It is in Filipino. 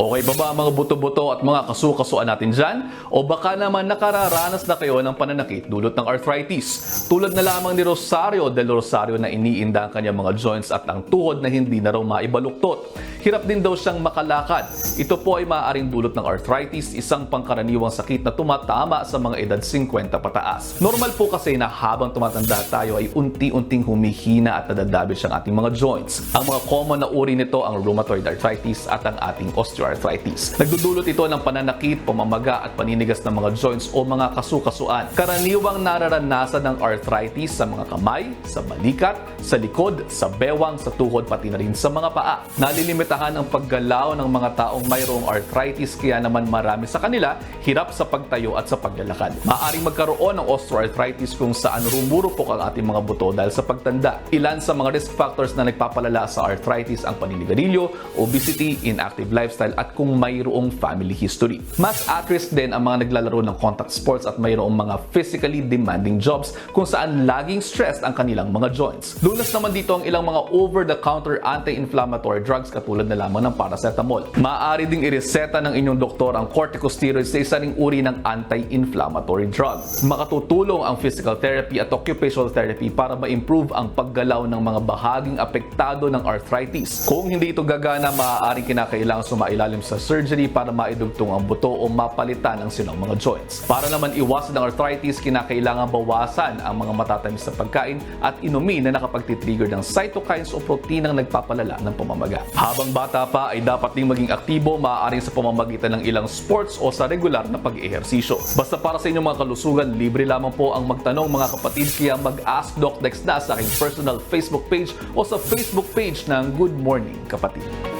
Okay ba ba ang mga buto-buto at mga kasu-kasuan natin dyan? O baka naman nakararanas na kayo ng pananakit dulot ng arthritis? Tulad na lamang ni Rosario del Rosario na iniinda ang kanyang mga joints at ang tuhod na hindi na raw maibaluktot. Hirap din daw siyang makalakad. Ito po ay maaaring dulot ng arthritis, isang pangkaraniwang sakit na tumatama sa mga edad 50 pataas. Normal po kasi na habang tumatanda tayo ay unti-unting humihina at nadadabis ang ating mga joints. Ang mga common na uri nito ang rheumatoid arthritis at ang ating osteoarthritis. Nagdudulot ito ng pananakit, pamamaga at paninigas ng mga joints o mga kasukasuan. Karaniwang nararanasan ng arthritis sa mga kamay, sa balikat, sa likod, sa bewang, sa tuhod, pati na rin sa mga paa. Nalilimitahan ang paggalaw ng mga taong mayroong arthritis kaya naman marami sa kanila hirap sa pagtayo at sa paglalakad. Maaring magkaroon ng osteoarthritis kung saan rumurupok ang ating mga buto dahil sa pagtanda. Ilan sa mga risk factors na nagpapalala sa arthritis ang paninigarilyo, obesity, inactive lifestyle at kung mayroong family history. Mas at risk din ang mga naglalaro ng contact sports at mayroong mga physically demanding jobs kung saan laging stressed ang kanilang mga joints. Lunas naman dito ang ilang mga over-the-counter anti-inflammatory drugs katulad na lamang ng paracetamol. Maaari ding ireseta ng inyong doktor ang corticosteroids sa isa ring uri ng anti-inflammatory drug. Makatutulong ang physical therapy at occupational therapy para ma-improve ang paggalaw ng mga bahaging apektado ng arthritis. Kung hindi ito gagana, maaaring kinakailangan sumailalim sa surgery para maidugtong ang buto o mapalitan ang sinong mga joints. Para naman iwasan ang arthritis, kinakailangan bawasan ang mga matatamis sa pagkain at inumin na nakapagtitrigger ng cytokines o proteinang nagpapalala ng pamamaga. Habang bata pa ay dapat ding maging aktibo maaaring sa pamamagitan ng ilang sports o sa regular na pag-ehersisyo. Basta para sa inyong mga kalusugan, libre lamang po ang magtanong mga kapatid kaya mag-ask Doc Dex na sa aking personal Facebook page o sa Facebook page ng Good Morning Kapatid.